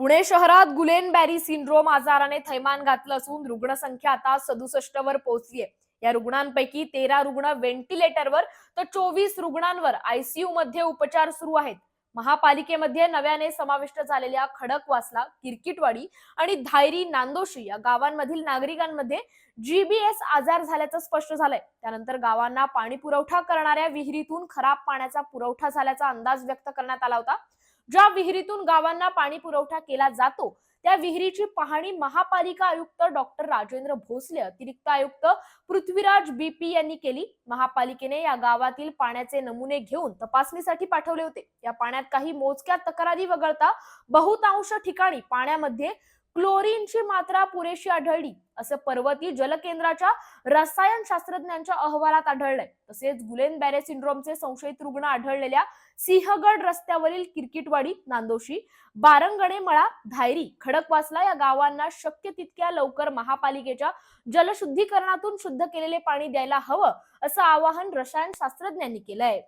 पुणे शहरात Gulen Barré syndrome आजाराने थैमान घातलं असून रुग्णसंख्या आता सदुसष्ट वर पोहोचलीय. या रुग्णांपैकी तेरा रुग्ण व्हेंटिलेटरवर तर चोवीस रुग्णांवर आयसीयू मध्ये उपचार सुरू आहेत. महापालिकेमध्ये नव्याने समाविष्ट झालेल्या खडकवासला किरकिटवाडी आणि धायरी नांदोशी या गावांमधील नागरिकांमध्ये जीबीएस आजार झाल्याचं स्पष्ट झालंय. त्यानंतर गावांना पाणी पुरवठा करणाऱ्या विहिरीतून खराब पाण्याचा पुरवठा झाल्याचा अंदाज व्यक्त करण्यात आला होता. ज्या विहिरीतून गावांना पाणी पुरवठा केला जातो त्या विहिरीची पाहणी महापालिका आयुक्त डॉक्टर राजेंद्र भोसले अतिरिक्त आयुक्त पृथ्वीराज बीपी यांनी केली. महापालिकेने या गावातील पाण्याचे नमुने घेऊन तपासणीसाठी पाठवले होते. या पाण्यात काही मोजक्या तक्रारी वगळता बहुतांश ठिकाणी पाण्यामध्ये क्लोरीनची मात्रा पुरेशी आढळली. असं पर्वती जलकेंद्राच्या रसायन शास्त्रज्ञांच्या अहवालात आढळलंय. तसेच गुलेन बॅरे सिंड्रोमचे संशयित रुग्ण आढळलेल्या सिंहगड रस्त्यावरील किरकिटवाडी नांदोशी बारंगणे मळा धायरी खडकवासला या गावांना शक्य तितक्या लवकर महापालिकेच्या जलशुद्धीकरणातून शुद्ध केलेले पाणी द्यायला हवं असं आवाहन रसायन शास्त्रज्ञांनी केलंय.